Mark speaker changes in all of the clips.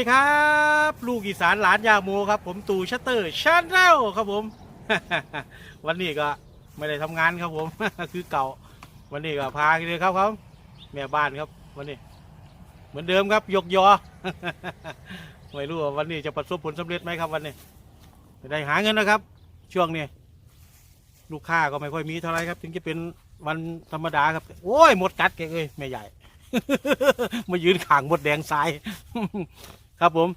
Speaker 1: สวัสดีครับ ลูกอีสานหลานยาโมครับ ผมตูชัตเตอร์ชาแนลครับผม วันนี้ก็ไม่ได้ทำงานครับผม คือเก่า วันนี้ก็พาเลยครับครับ แม่บ้านครับ วันนี้ เหมือนเดิมครับยกยอ ไม่รู้ว่าวันนี้จะประสบผลสำเร็จไหมครับวันนี้ไได้หาเงินนะครับ ช่วงนี้ลูกค้าก็ไม่ค่อยมีเท่าไหรครับ ถึงจะเป็นวันธรรมดาครับ โอ้ยหมดกัดแกเอ้ยแม่ใหญ่ มายืนขางหมดแดงทราย ครับผม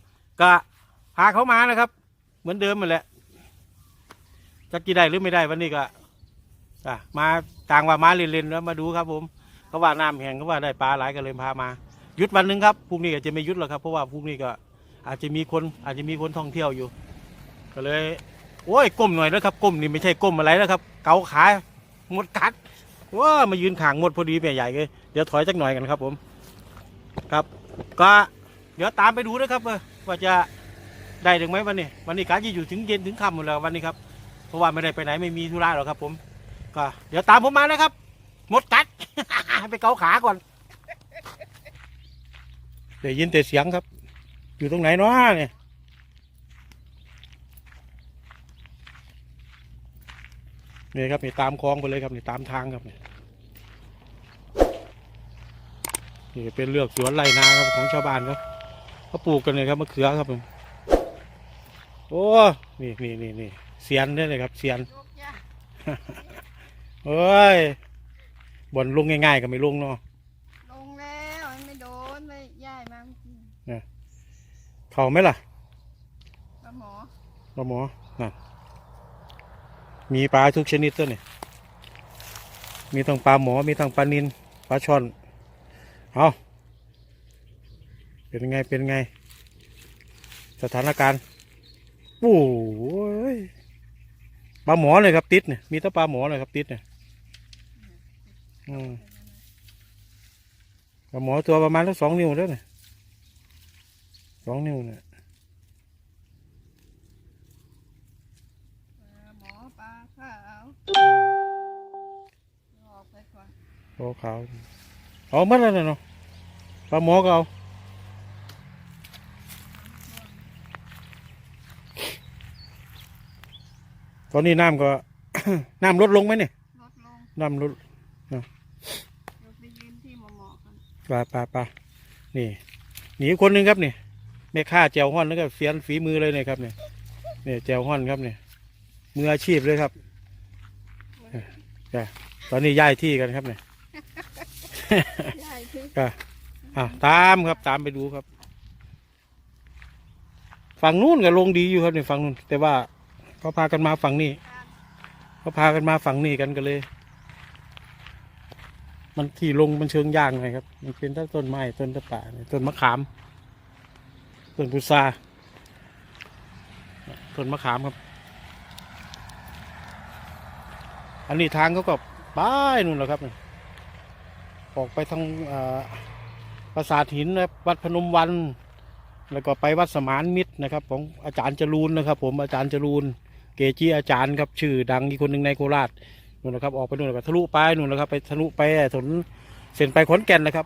Speaker 1: ก็พาเขามานะครับ เหมือนเดิมหมดแหละจะกี่ได้หรือไม่ได้วันนี้ก็อะมาต่างว่ามาเล่นๆแล้วมาดูครับ ผมเขาว่าน้ำแห้งเขาว่าได้ปลาหลายก็เลยพามาหยุดวันหนึ่งครับพรุ่งนี้อาจจะไม่หยุดหรอกครับเพราะว่าพรุ่งนี้ก็ อาจจะมีคนอาจจะมีคนท่องเที่ยวอยู่ ก็เลย โอ้ยก้มหน่อยแล้วครับก้มนี่ไม่ใช่ก้มอะไรแล้วครับ เกาขาหมดกัดว้ามายืนขางหมดพอดีแม่ใหญ่เลยเดี๋ยวถอยจักหน่อยกันครับ ผม ครับ ก็ เดี๋ยวตามไปดูนะครับว่าจะได้ถึงไหมวันนี้ วันนี้การจะอยู่ถึงเย็นถึงค่ำหมดแล้ววันนี้ครับเพราะว่าไม่ได้ไปไหนไม่มีธุระหรอกครับ ผม ก็เดี๋ยวตามผมมานะครับหมดกัดไปเกาขาก่อนได้ยินแต่เสียงครับ อยู่ตรงไหนเนาะเนี่ยนี่ครับนี่ตามคลองไปเลยครับนี่ตามทางครับนี่นี่เป็นเลือกสวนไรนาครับของชาวบ้านครับ เขาปลูกกันเลยครับมะเขือครับผมโอ้นี่นี่นี่นี่เสียนได้เลยครับเสียน
Speaker 2: ยกยาก
Speaker 1: เอ้ยบนลงง่ายๆก็ไม่ลงเนาะ
Speaker 2: ลงแล้วมันไม่โดนเลยย้ายมาเมื่อกี้
Speaker 1: เข่าไหมล่ะ
Speaker 2: ปลาหมอ
Speaker 1: ปลาหมอนั่นมีปลาทุกชนิดตัวนี่มีทั้งปลาหมอมีทั้งปลานินปลาช่อนเอา เป็นไงเป็นไง สถานการณ์โอ้ยปลาหมอเลยครับติดเนี่ยมีแต่ปลาหมอเลยครับติดเนี่ยอืมปลาหมอตัวประมาณสักสองนิ้วแล้วเนี่ยสองนิ้วเนี่ย
Speaker 2: ปลาหมอปลาขาวออกไปก่อน
Speaker 1: โอ้ขาวเอาหมดแล้วเนาะปลาหมอก็เอา ตอนนี้น้ำก็ น้ำลดลงไหมเนี่ย
Speaker 2: ลดลง
Speaker 1: น้ำลด
Speaker 2: เดี๋ยวไปยืนที่หมอหมอกัน
Speaker 1: ปลาปลาปลานี่ หนีคนหนึ่งครับนี่แม่ค้าแจวฮ้อนแล้วก็เสียนฝีมือเลยเนี่ยครับเนี่ยเนี่ยแจวฮ้อนครับเนี่ยมืออาชีพเลยครับจ้ะตอนนี้ย้ายที่กันครับเนี่ย
Speaker 2: ย้ายที่
Speaker 1: อะตามครับตามไปดูครับ ฝั่งนู้นก็ลงดีอยู่ครับในฝั่งนู้นแต่ว่า เขาพากันมาฝั่งนี้เขาพากันมาฝั่งนี้กันก็เลย มันที่ลงมันเชิงยางหน่อยครับ มันเป็นต้นไม้ต้นตะป่าต้นมะขามต้นพุทราต้นมะขามครับ อันนี้ทางเขาก็ป้ายนู่นแหละครับนี่ออกไปทางอ่อปราสาทหินนะวัดพนมวัน แล้วก็ไปวัดสมานมิตรนะครับ ของอาจารย์จรูนนะครับ ผมอาจารย์จรูน เกจิอาจารย์ครับชื่อดังอีกคนหนึ่งในโคราชนู่นนะครับออกไปนู่นแล้วก็ทะลุไปนู่นนะครับไปทะลุไปถนนเส้นไปขอนแก่นนะครับ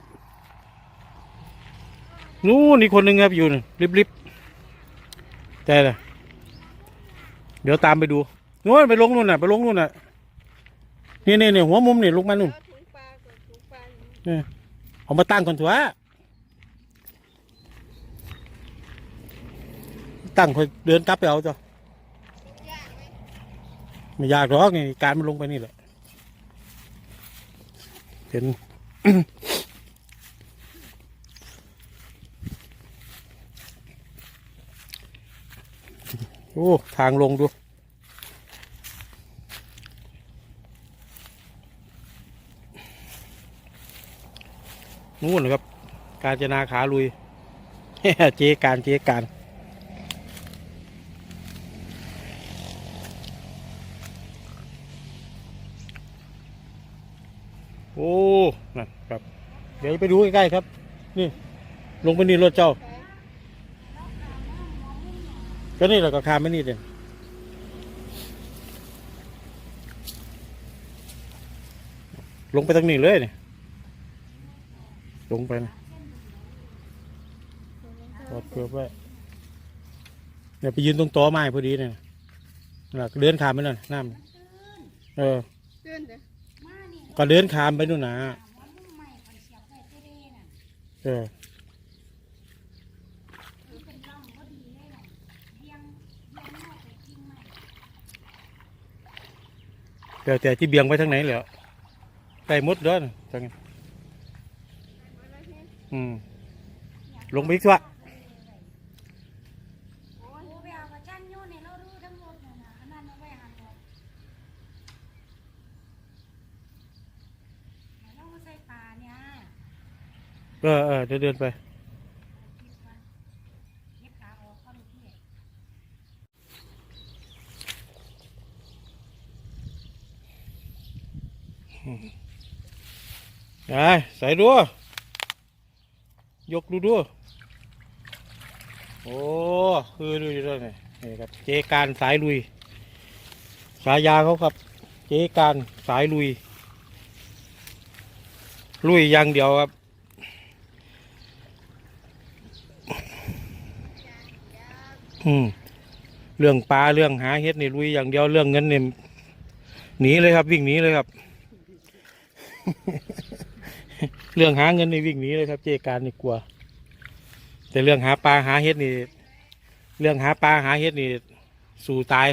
Speaker 1: นู่นอีกคนหนึ่งครับอยู่น่ะริบๆแต่ละเดี๋ยวตามไปดูนู่นไปลงนู่นน่ะไปลงนู่นน่ะนี่นี่นี่หัวมุมนี่ลงมานู่น
Speaker 2: เออถุงปลาก่อน
Speaker 1: เอามาตั้งก่อนเถอะตั้งคอยเดินกลับไปเอาจ้ะ
Speaker 2: ยา ไม่
Speaker 1: ยากหรอกนี่การมันลงไปนี่แหละเห็นโอ้ ทางลงดูนู่นนะครับ การจนาขาลุย เจ๊การเจ๊การ โอ้นั่นครับ เดี๋ยวไปดูใกล้ๆครับ นี่ ลงไปนี่รถเจ้า ก็นี่แหละก็คามไม่นี่เด่นลงไปทางนี้เลยเนี่ยลงไปนะถอดเกือบไว้เดี๋ยวไปยืนตรงต๊ะไม้พอดีเนี่ยน่ะเดินขามไปหน่อยน้ำเออ
Speaker 2: เตือนเด้อ
Speaker 1: ก็เดินขามไปนู่นนะเออแต่แต่ที่เบี่ยงไปทางไหนเหรอไก่มดเด้อนทางนี้อืมลงไปอีกสัก
Speaker 3: โอ้ไปเอากระชั้นอยู่ในเราดูทั้งหมดน่ะนะอันนั้นเอาไว้หันหมดเราก็ใส่ปลาเนี่ย
Speaker 1: เออเออเดินเดินไป
Speaker 3: คิดว่าเย็บขาออกก็รู้ที่
Speaker 1: ไอ้ใส่ดูยกดูดูโอ้คือดูดูด้วยนี่นี่ครับ เจการสายลุยฉายาเขาครับ เจการสายลุย ลุยอย่างเดียวครับ อืม เรื่องปลาเรื่องหาเฮ็ดนี่ลุยอย่างเดียวเรื่องเงินเนี่ยหนีเลยครับ วิ่งหนีเลยครับ เรื่องหาเงินนี่วิ่งหนีเลยครับ เจการนี่กลัว แต่เรื่องหาปลาหาเฮ็ดนี่ เรื่องหาปลาหาเฮ็ดนี่สู่ตาย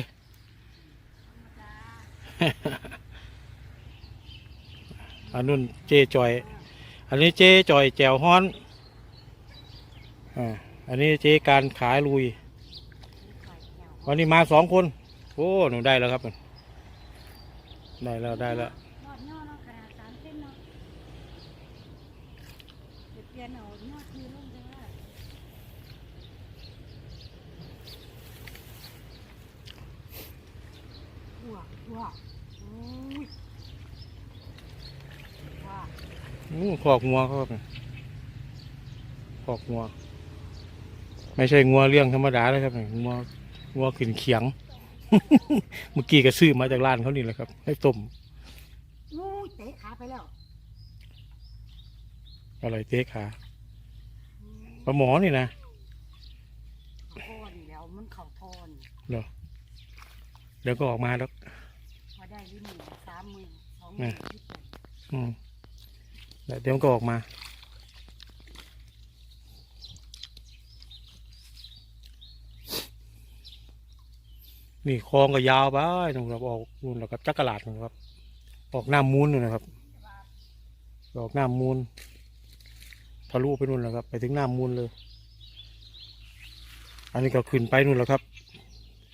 Speaker 1: อันนู้นเจจอย อันนี้เจจอยแจวฮ้อน อ่า อันนี้เจการขายลุย วันนี้มาสองคน โอ้หนูได้แล้วครับได้แล้วได้แล้ว
Speaker 3: ยอดย่อเนาะขนาดสามเส้นเนาะเดี๋ยวเปลี่ยนเอายอดคือลงเด้อหัวหัวโอ้ยว้า
Speaker 1: อู้ขอกงัวครับขอกงัว ไม่ใช่งัวเลี้ยงธรรมดาเลยครับงัว งัวขึ้นเขียง เมื่อกี้ก็ซื้อมาจากร้านเขานี่แหละครับ ให้ต้ม
Speaker 3: งูเตะขาไปแล้ว
Speaker 1: อร่อยเต๊ขาปลาหมอนี่นะ
Speaker 3: ทอนแล้วมันเข่าทอน
Speaker 1: เดี๋ยวก็ออกมาแล้ว
Speaker 3: มาได้ลิ้นหนึ่งสามหมื่นสองห
Speaker 1: แม่
Speaker 3: มื่นคิดไป
Speaker 1: อืมแล้วเดี๋ยวมันก็ออกมา นี่คลองก็ยาวไปนู่นครับออกนู่นแล้วครับจักรลาดนู่นครับ ออกหน้ามูลนู่นนะครับ ออกหน้ามูลทะลุไปนู่นแล้วครับ ไปถึงหน้ามูลเลย อันนี้ก็ขึ้นไปนู่นแล้วครับ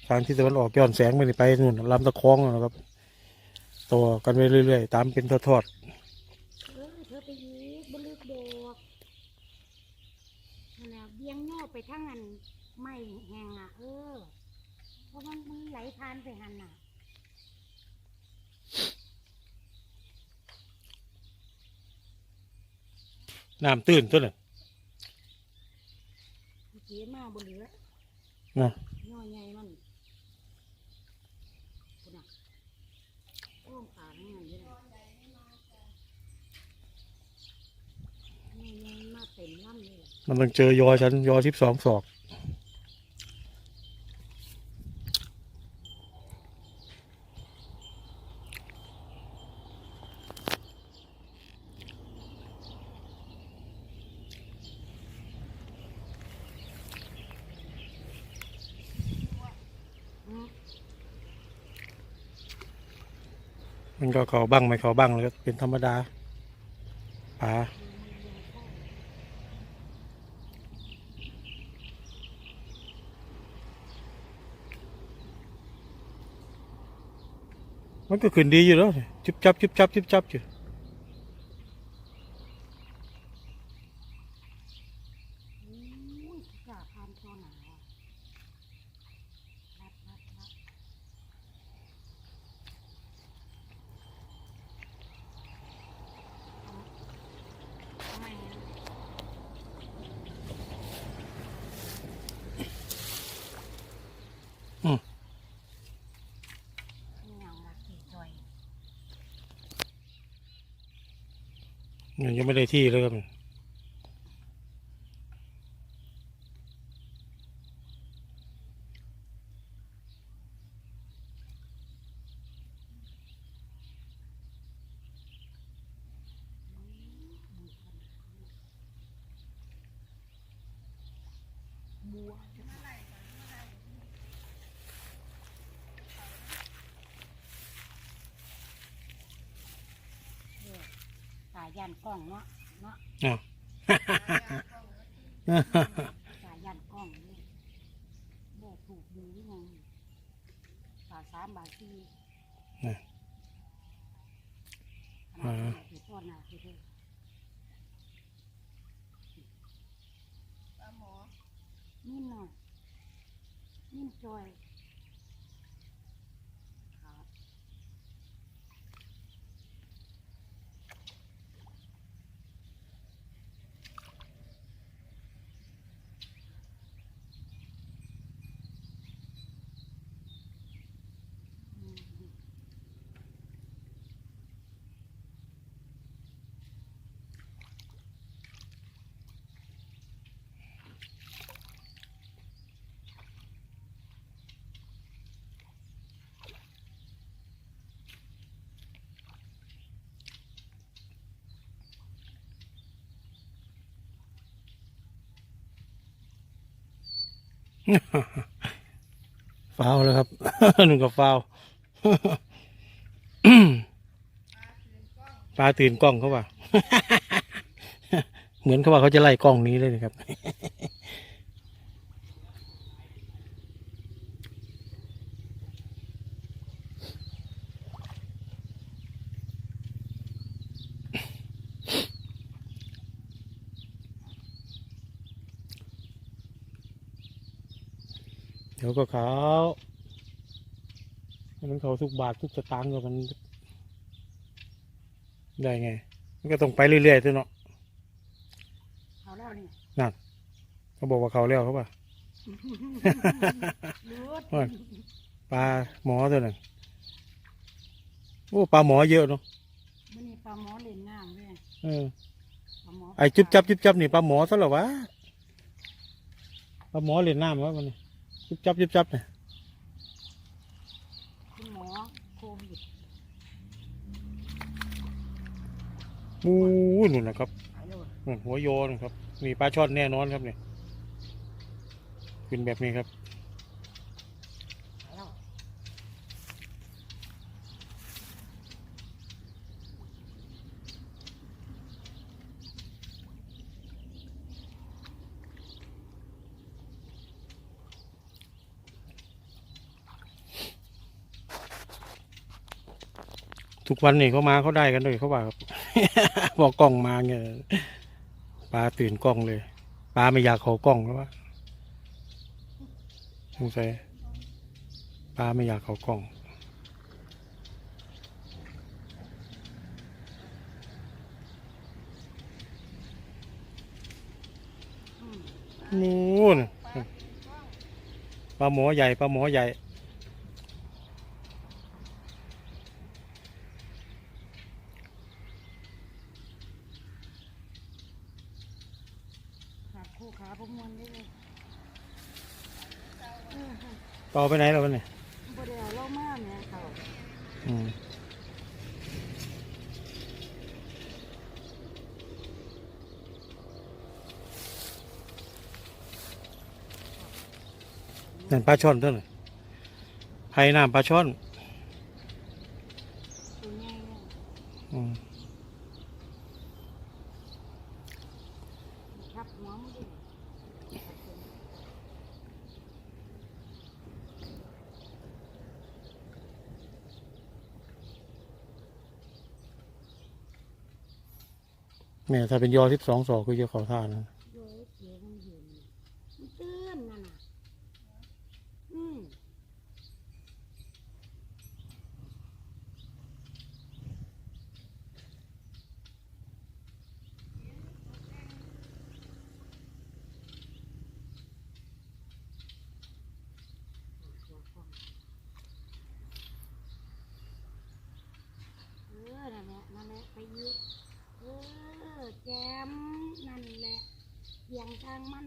Speaker 1: ทางที่ตะวันออกย้อนแสงไปนี่ไปนู่นลำตะคองนู่นนะครับต่อกันไปเรื่อยๆ ตามเป็นทอด
Speaker 3: เออเธอไปยีบลึกโดกนั่นแหละเบี้ยงโง่ไปทั้งอันไม่แหงอะ เออ เพราะมันมันไหลผ่านไปหันน่ะ
Speaker 1: ๆน้ำตื้นตัวนั้น
Speaker 3: เมื่อกี้มาบนเหลือ
Speaker 1: นะ
Speaker 3: ย่อใหญ่มันคุณอะโอ้งปากนี่มันเยอะย่อใหญ่มาเต็มลำเลย
Speaker 1: มันต้องเจอยอชั้นยอสิบสองศอก
Speaker 3: อืม
Speaker 1: มัน ก็เขาบ้างไม่เขาบ้างเลยครับเป็นธรรมดาปลามันก็ขึ้นดีอยู่แล้วจุบจับจุบจับจุบจับอยู่
Speaker 3: อุ้ยกล้าพานตัวหนาว่ะรัดรัดรัดทำไมอะ นี่ยังรักกี่จอย
Speaker 1: ยังไม่ได้ที่เลยครับ
Speaker 3: บัวเออสา ยยันกล้องเนาะเนาะ
Speaker 1: อ้าว
Speaker 3: สายยันกล้องนี่แม่ถูกดีหรือไงบาทสามบาทสี่
Speaker 1: น่ะ
Speaker 3: ขนาดนี้ถือต้นน่ะคือเด้อ
Speaker 2: ปลาหมอ
Speaker 3: นิ่มหน่อยนิ่มจอย
Speaker 1: ฟาวแล้วครับ หนึ่งกับฟาวปลาตื่นกล้องเขาว่า เหมือนเขาว่าเขาจะไล่กล้องนี้เลยนะครับ เดี๋ยวก็เขาให้มันเขา ทุกบาททุกสตางค์ก็มัน ได้ไง มันก็ต้องไปเรื่อยๆตัวเนาะ
Speaker 3: เอาแล้วนี่
Speaker 1: นั่นเขาบอกว่าเขาแล้วเขาป่ะ
Speaker 3: รูด
Speaker 1: ว่าปลาหมอตัวนั้นโอ้ปลาหมอเยอะเนาะ
Speaker 3: มันนี่ปลาหมอเล่นน้ำเลย
Speaker 1: เออ
Speaker 3: ปลาหมอ
Speaker 1: ไอ้จุบจับจุบจับนี่ปลาหมอซะเหรอวะปลาหมอเล่นน้ำวะมันนี่จุบจับจุบจับเนี่ย
Speaker 3: คุณหมอโควิด
Speaker 1: อู้นู่นนะครับนั่นหัวโยนครับมีปลาช่อนแน่นอนครับเนี่ยเป็นแบบนี้ครับทุกวันนี่เขามาเขาได้กันเลยเขาว่าครับ บอกกล้องมาเนี่ยปลาตื่นกล้องเลยปลาไม่อยากเขากล้องแล้ววะสงสัยปลาไม่อยากเขากล้อง
Speaker 3: ม
Speaker 1: นู่นปลาหมอใหญ่ปลาหมอใหญ่
Speaker 3: ขาคู่ขาพวกมวนนี่เลยเออ
Speaker 1: ต่อไปไหนแล้ววะเนี่ย
Speaker 3: บ่ได้เอาเล่ามาแม่เขา
Speaker 1: อืมนั่นปลาช่อนเท่าไหร่ไผ่น้ำปลาช่อน
Speaker 3: ตัวใหญ่เนี่ย
Speaker 1: อืม
Speaker 3: ทับหัวมันดิ
Speaker 1: แม่ยถ้าเป็นยอสิบสองศอกคือจะเขาท่านะ
Speaker 3: โยเสียมันเห็นมันเตื้อนนั่นน่ะ อืมเออนั่นแหละนั่นแหละไปอีกเออ แจมนั่นแหละเยียงทางมัน